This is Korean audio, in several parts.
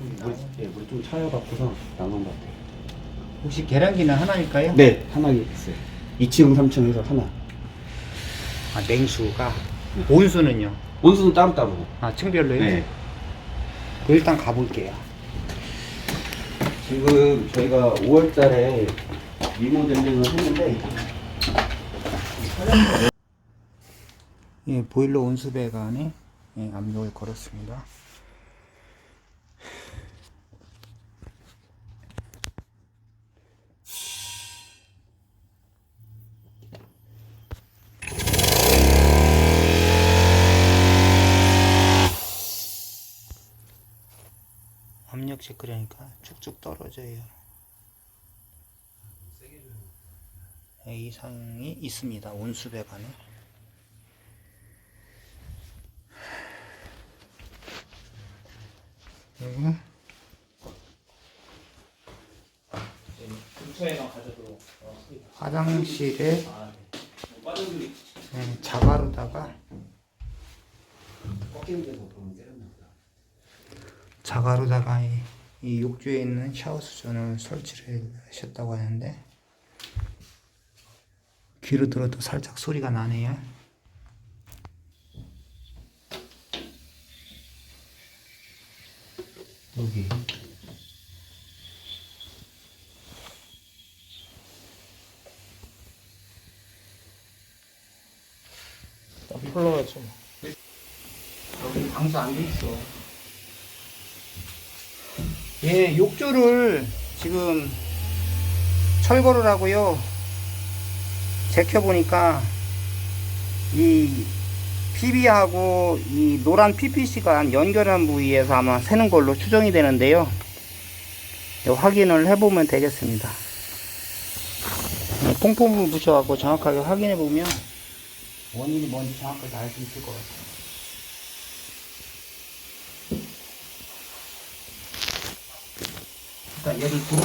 물이, 예, 물이 좀 차여갖고서 나간 것 같아요. 혹시 계량기는 하나일까요? 네, 하나 있어요. 2층, 3층 해서 하나. 아, 냉수가 온수는요? 온수는 따로따로. 아 층별로요? 네. 그 일단 가볼게요. 지금 저희가 5월 달에 리모델링을 했는데, 예, 보일러 온수배관에 예, 압력을 걸었습니다. 압력 체크하니까 쭉쭉 떨어져요. 예, 이상이 있습니다. 온수배관에. 그리고 근처에만 가져도 화장실에 아, 예, 자가로다가 꺾이는 데서 보면 보다. 자가로다가 이, 이 욕조에 있는 샤워 수전을 설치를 하셨다고 하는데 귀로 들어도 살짝 소리가 나네요. 여기 흘러야지 뭐. 여기 방수 안 돼 있어. 예, 욕조를 지금 철거를 하고요. 제껴보니까 이 PB하고 이 노란 PPC가 연결한 부위에서 아마 새는 걸로 추정이 되는데요. 예, 확인을 해보면 되겠습니다. 예, 뽕뽕을 붙여갖고 정확하게 확인해보면 원인이 뭔지 정확하게 알 수 있을 것 같아요. 일단 얘를 두고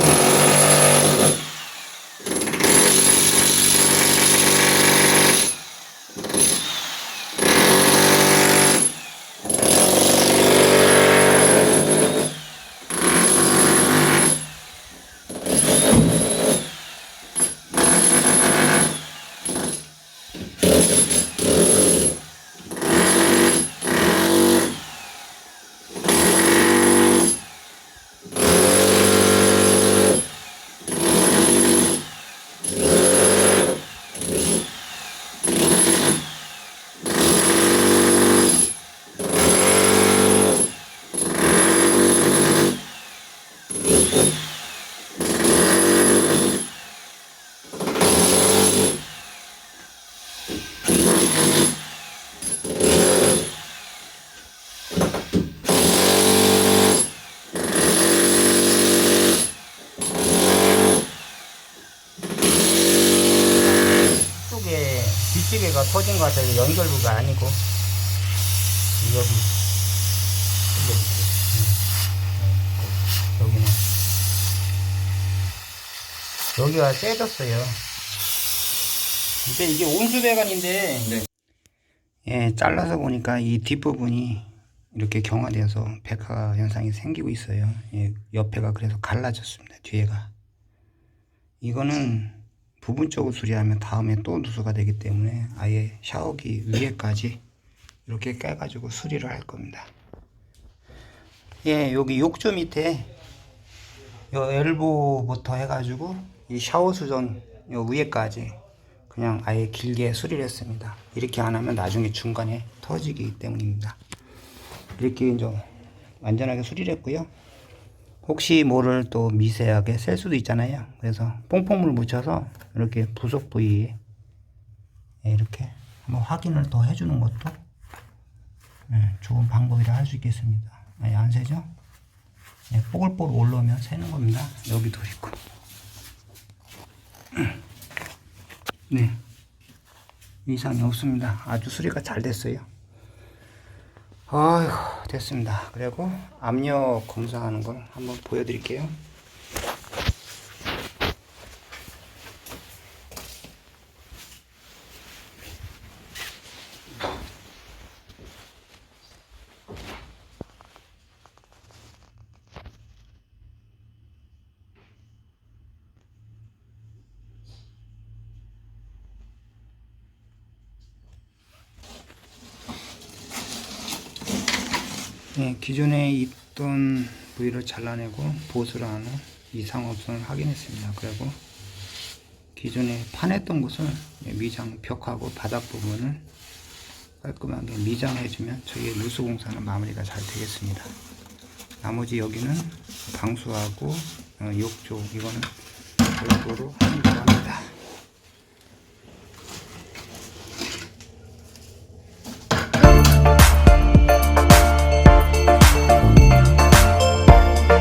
쪽에 뒷지게가 터진 것 같아요. 연결부가 아니고 여기 여기 여기는 여기가 째졌어요. 근데 이게 온수 배관인데 예 잘라서 보니까 이 뒷부분이 이렇게 경화되어서 백화 현상이 생기고 있어요. 예, 옆에가 그래서 갈라졌습니다. 뒤에가 이거는 부분적으로 수리하면 다음에 또 누수가 되기 때문에 아예 샤워기 위에까지 이렇게 깨가지고 수리를 할 겁니다. 예, 여기 욕조 밑에 요 엘보부터 해가지고 이 샤워 수전 요 위에까지 그냥 아예 길게 수리를 했습니다. 이렇게 안 하면 나중에 중간에 터지기 때문입니다. 이렇게 이제 완전하게 수리를 했고요. 혹시 모를 또 미세하게 셀 수도 있잖아요. 그래서 뽕뽕물 묻혀서 이렇게 부속 부위에 예, 이렇게 한번 확인을 더 해주는 것도 예, 좋은 방법이라 할 수 있겠습니다. 아니, 안 새죠? 예, 뽀글뽀글 올라오면 새는 겁니다. 여기도 있고. 네. 이상이 없습니다. 아주 수리가 잘 됐어요. 아이고, 됐습니다. 그리고 압력 검사하는 걸 한번 보여드릴게요. 예, 기존에 있던 부위를 잘라내고 보수를 한후 이상 없음을 확인했습니다. 그리고 기존에 판했던 곳을 예, 미장 벽하고 바닥 부분을 깔끔하게 미장해주면 저희 누수 공사는 마무리가 잘 되겠습니다. 나머지 여기는 방수하고 어, 욕조 이거는 별도로